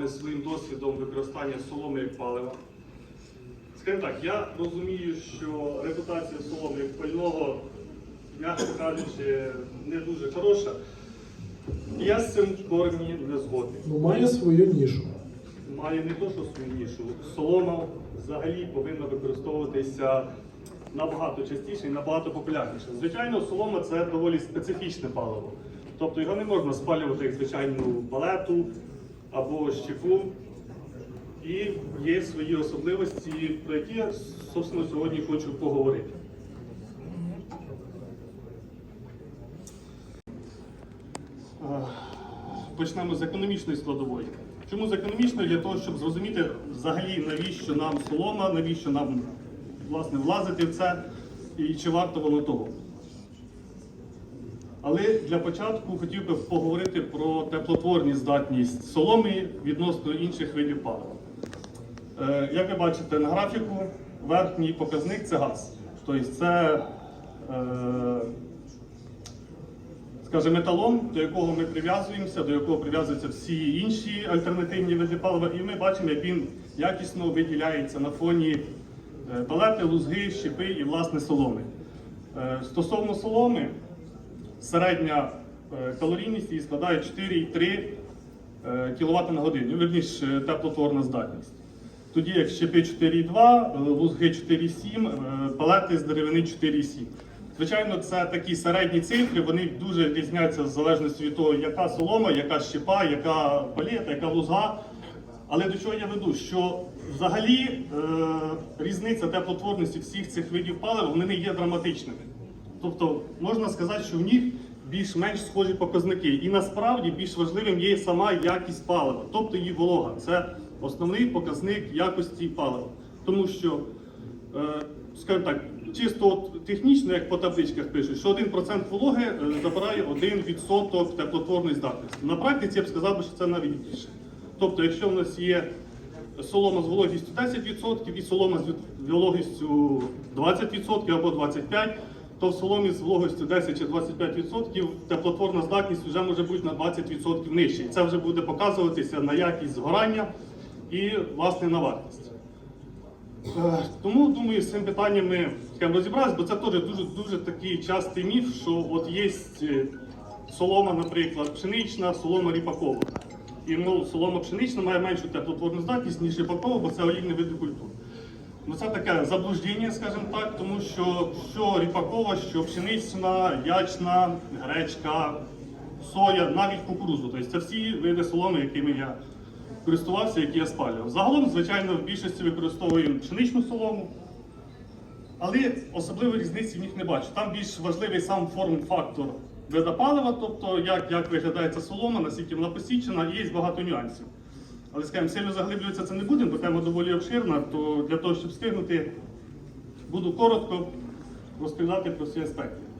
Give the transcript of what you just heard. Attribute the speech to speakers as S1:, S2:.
S1: вами своїм досвідом використання соломи як палива. Скажімо так, я розумію, що репутація соломи як пального, м'яко кажучи, не дуже хороша. Я з цим в корні не згодний.
S2: Ну, має свою нішу.
S1: Має не то, що свою нішу. Солома взагалі повинна використовуватися набагато частіше і набагато популярніше. Звичайно, солома це доволі специфічне паливо. Тобто його не можна спалювати як звичайну палету або щепу. І є свої особливості, про які я, собственно, сьогодні хочу поговорити. Е, Почнемо з економічної складової. Чому з економічної? Для того, щоб зрозуміти взагалі, навіщо нам солома, навіщо нам власне, влазити в це і чи варто воно того. Але для початку хотів би поговорити про теплотворні здатність соломи відносно інших видів палива. Е, Як ви бачите на графіку, верхній показник це газ. Тобто це е, скажімо, металом, до якого ми прив'язуємося, до якого прив'язуються всі інші альтернативні види палива, і ми бачимо, як він якісно виділяється на фоні е, палети, лузги, щепи і власне соломи. Е, Стосовно соломи, середня е, калорійність її складає 4,3 кВт на годину, верніше е, теплотворна здатність. Тоді як щепи 4,2, е, лузги 4,7, е, палети з деревини 4,7. Звичайно, це такі середні цифри, вони дуже різняться в залежності від того, яка солома, яка щепа, яка палета, яка лузга. Але до чого я веду? Що взагалі е, різниця теплотворності всіх цих видів палива вони не є драматичними. Тобто можна сказати, що в них більш-менш схожі показники. І насправді більш важливим є сама якість палива, тобто її волога. Це основний показник якості палива. Тому що, е, скажімо так, чисто от технічно, як по табличках пишуть, що 1% вологи е, забирає 1% теплотворної здатності. На практиці я б сказав, що це навіть більше. Тобто, якщо в нас є солома з вологістю 10% і солома з вологістю 20% або 25%, то в соломі з вологістю 10 чи 25% теплотворна здатність вже може бути на 20% нижче. І це вже буде показуватися на якість згорання і власне на вартість. Е, Тому думаю, з цим питанням ми розібралися, бо це теж дуже дуже такий частий міф, що от є е, солома, наприклад, пшенична, солома ріпакова. І мов солома пшенична має меншу теплотворну здатність, ніж ріпакова, бо це олійний вид культур. Ну це таке заблуждення, скажімо так, тому що що ріпакова, що пшенична, ячна, гречка, соя, навіть кукурузу. Тобто це всі види соломи, якими я користувався, які я спалював. Загалом, звичайно, в більшості використовуємо пшеничну солому, але особливої різниці в них не бачу. Там більш важливий сам форм-фактор вида тобто як, як виглядає ця солома, наскільки вона посічена, і є багато нюансів. Але скажімо, сильно заглиблюватися це не будемо, бо тема доволі обширна, то для того, щоб встигнути, буду коротко розповідати про всі аспекти.